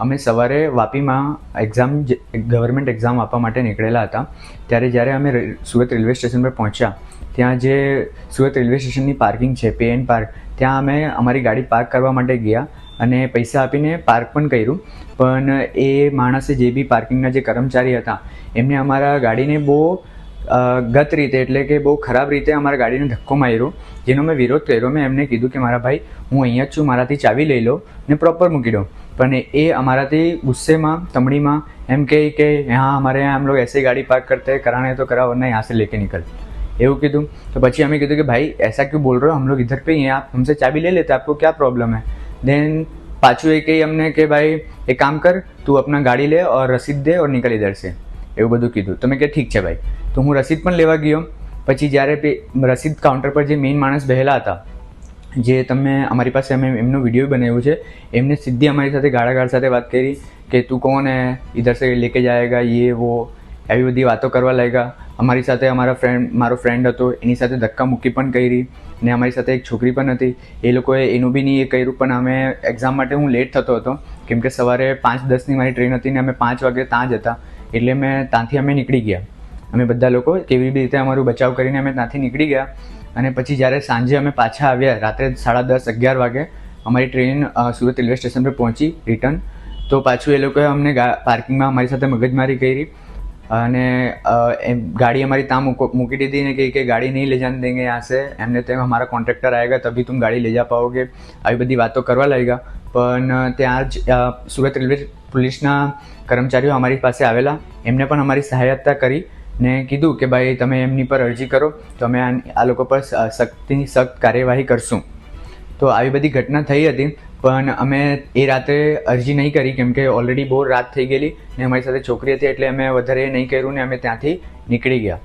અમે સવારે વાપીમાં exam government exam આપવા માટે નીકળેલા હતા. ત્યારે જ્યારે અમે સુરત રેલવે સ્ટેશન પર પહોંચ્યા, ત્યાં જે સુરત રેલવે સ્ટેશનની પાર્કિંગ છે પે એન્ડ પાર્ક ત્યાં અમે અમારી ગાડી પાર્ક કરવા માટે ગયા અને પૈસા આપીને પાર્ક પણ કર્યું. પણ એ માણસે જે બી પાર્કિંગના જે કર્મચારી હતા, એમને અમારા ગાડીને બહુ ગત રીતે એટલે કે બહુ ખરાબ રીતે અમારા ગાડીને ધક્કો માર્યો જેનો મેં વિરોધ કર્યો મેં એમને કીધું કે મારા ભાઈ હું અહીંયા જ છું મારાથી ચાવી લઈ લો ને પ્રોપર મૂકી દો પણ એ અમારાથી ગુસ્સેમાં તમડીમાં એમ કહે કે હા हमारे यहाँ हम लोग ऐसे ही गाड़ी पार्क करते हैं कराना है तो करा वरना यहाँ से लेके निकल એવું કીધું તો પછી અમે કીધું કે ભાઈ ऐसा क्यों बोल रहे हो हम लोग इधर पे ही हैं आप हमसे चाबी ले लेते आपको क्या प्रॉब्लम है देन પાછું એ કહી અમને કે ભાઈ એક કામ કર તું अपना ગાડી લે और रसीद दे और निकल इधर से એવું બધું કીધું. તમે કે ઠીક છે ભાઈ. તો હું રસીદ પણ લેવા ગયો. પછી જ્યારે રસીદ કાઉન્ટર પર જે મેઇન માણસ બહેલા હતા, જે તમે અમારી પાસે અમે એમનો વીડિયો બનાવ્યો છે, એમને સીધી અમારી સાથે ગાળાગાળ સાથે વાત કરી કે, તું કોણ હે? ઇધર સે લેકે જાયેગા? યે, વો. એવી બધી વાતો કરવા લાગ્યા. અમારી સાથે અમારા ફ્રેન્ડ મારો ફ્રેન્ડ હતો, એની સાથે ધક્કા મૂકી પણ કરી ને અમારી સાથે એક છોકરી પણ હતી. એ લોકોએ એનું બી નહીં એ કર્યું, પણ અમે એક્ઝામ માટે હું લેટ થતો હતો. કેમ કે સવારે પાંચ દસની મારી ટ્રેન હતી ને અમે પાંચ વાગે ત્યાં જ હતા. એટલે મેં ત્યાંથી અમે નીકળી ગયા. અમે બધા લોકો કેવી રીતે અમારું બચાવ કરીને અમે ત્યાંથી નીકળી ગયા અને પછી જ્યારે સાંજે અમે પાછા આવ્યા, રાત્રે સાડા દસ અગિયાર વાગે અમારી ટ્રેન સુરત રેલવે સ્ટેશન પર પહોંચી રિટર્ન. તો પાછું એ લોકોએ અમને પાર્કિંગમાં અમારી સાથે મગજમારી કરી અને એમ, ગાડી અમારી ત્યાં મૂકી દીધી ને કે ગાડી નહીં લે જાને દેંગે યહાં સે એમને તેમ હમારા કોન્ટ્રેક્ટર આએગા તભી તું ગાડી લે જા પાઓગે. આવી બધી વાતો કરવા લાગ્યા. પણ ત્યાં જ સુરત રેલવે પોલીસના કર્મચારીઓ અમારી પાસે આવેલા. એમને પણ અમારી સહાયતા કરી ને કીધું કે ભાઈ તમે એમની પર અરજી કરો, તો અમે આ લોકો પર સખ્તની સખ્ત કાર્યવાહી કરશું. તો આવી બધી ઘટના થઈ હતી, પણ અમે એ રાત્રે અરજી નહીં કરી કેમ કે ઓલરેડી બહુ રાત થઈ ગયેલી ને અમારી સાથે છોકરી હતી એટલે અમે વધારે નહીં કર્યું ને અમે ત્યાંથી નીકળી ગયા.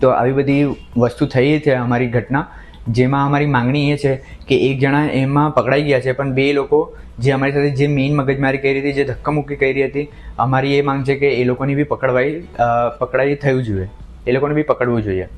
તો આવી બધી વસ્તુ થઈ છે અમારી ઘટના. જેમાં અમારી માંગણી એ છે કે એક જણા એમાં પકડાઈ ગયા છે, પણ બે લોકો જે અમારી સાથે જે મેઇન મગજમારી કરી હતી, જે ધક્કામુક્કી કરી હતી, અમારી એ માંગ છે કે એ લોકોની બી પકડવાઈ પકડાઈ થયું જોઈએ. એ લોકોને બી પકડવું જોઈએ.